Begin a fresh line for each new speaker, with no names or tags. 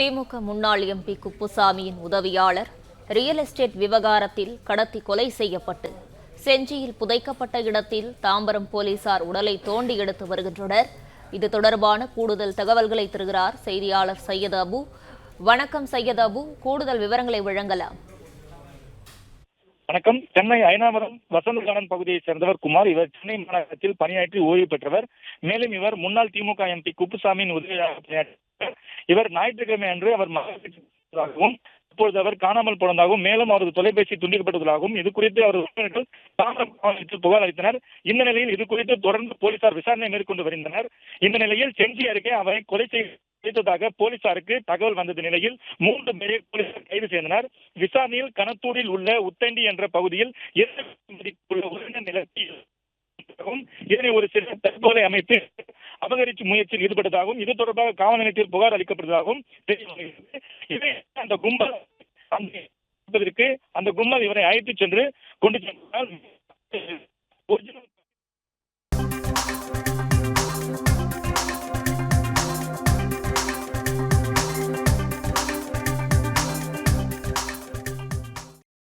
திமுக முன்னாள் எம்பி குப்புசாமியின் உதவியாளர் real estate விவகாரத்தில் கடத்தி கொலை செய்யப்பட்டு செஞ்சியில் புதைக்கப்பட்ட இடத்தில் தாம்பரம் போலீசார் உடலை தோண்டி எடுத்து வருகின்றனர். இது தொடர்பான கூடுதல் தகவல்களை தருகிறார் செய்தியாளர் சையத் அபு. வணக்கம் சையத் அபு கூடுதல் விவரங்களை வழங்கலாம்.
வணக்கம். சென்னை ஐநாவரம் வசந்தகானன் பகுதியைச் சேர்ந்தவர் குமார். இவர் சென்னை மாநகரத்தில் பணியாற்றி ஓய்வு பெற்றவர். மேலும் இவர் முன்னாள் திமுக எம்பி குப்புசாமியின் உதவியாக பணியாற்றி இவர் ஞாயிற்றுக்கிழமை அன்று அவர் மகளாகவும் இப்பொழுது அவர் காணாமல் போனதாகவும் மேலும் அவரது தொலைபேசி துண்டிக்கப்பட்டதாகவும் இது குறித்து அவர் உறவினர்கள் தாம்பரம் புகார் அளித்தனர். இந்த நிலையில் இது குறித்து தொடர்ந்து போலீசார் விசாரணை மேற்கொண்டு வருகின்றனர். இந்த நிலையில் செஞ்சி அருகே அவரை கொலை செய்ததாக போலீசாருக்கு தகவல் வந்தது நிலையில் மூன்று பேரை போலீசார் கைது செய்தனர். விசாரணையில் கனத்தூரில் உள்ள உத்தண்டி என்ற பகுதியில் இரண்டு உறவினர் நிலத்தில் இதனை ஒரு சில தற்கொலை அமைத்து அபகரிப்பு முயற்சியில் ஈடுபட்டதாகவும் இது தொடர்பாக காவல் நிலையத்தில் புகார் அளிக்கப்பட்டதாகவும் தெரிய இதை அந்த கும்பல் அந்த அந்த கும்பல் இவரை அழைத்துச் சென்று கொண்டு சென்றால்